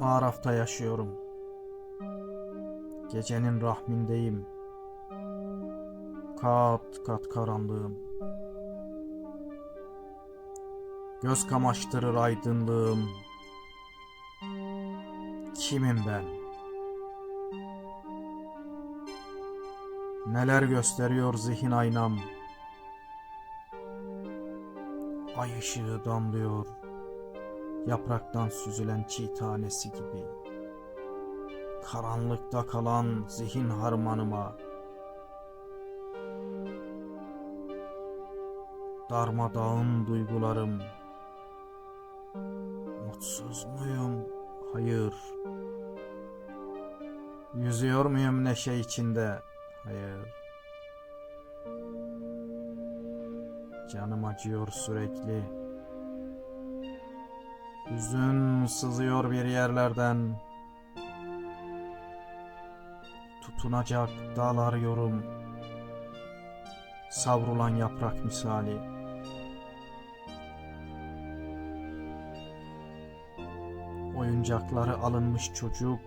Araf'ta yaşıyorum. Gecenin rahmindeyim. Kat kat karanlığım. Göz kamaştırır aydınlığım. Kimim ben? Neler gösteriyor zihin aynam? Ay ışığı damlıyor yapraktan süzülen çiğ tanesi gibi. Karanlıkta kalan zihin harmanıma darmadağın duygularım Mutsuz muyum? Hayır. Yüzüyor muyum neşe içinde? Hayır. Canım acıyor sürekli. Hüzün sızıyor bir yerlerden. Tutunacak dal arıyorum. Savrulan yaprak misali. Oyuncakları alınmış çocuk.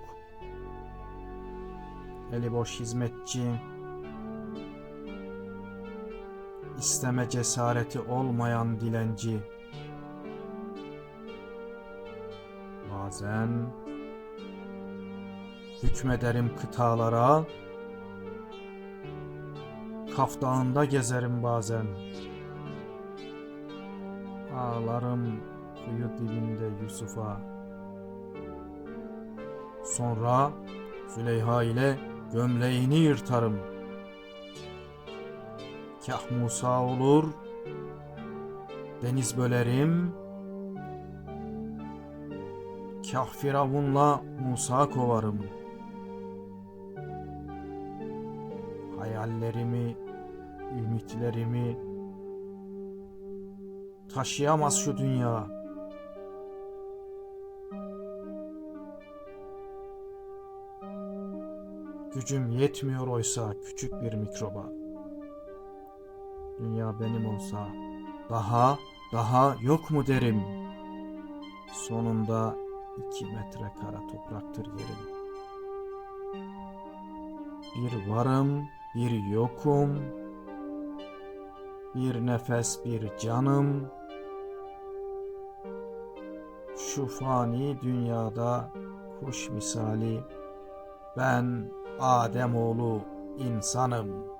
Eli boş hizmetçi. İsteme cesareti olmayan dilenci. Bazen hükmederim kıtalara. Kaf Dağı'nda gezerim bazen. Ağlarım kuyu dibinde Yusuf'a. Sonra Züleyha ile gömleğini yırtarım. Kah Musa olur, deniz bölerim, kah Firavun'la Musa kovarım. Hayallerimi, ümitlerimi taşıyamaz şu dünya. Gücüm yetmiyor oysa küçük bir mikroba. Dünya benim olsa daha daha yok mu derim. Sonunda iki metre kara topraktır yerim. Bir varım, bir yokum. Bir nefes, bir canım. Şu fani dünyada kuş misali ben Ademoğlu insanım.